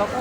เราก็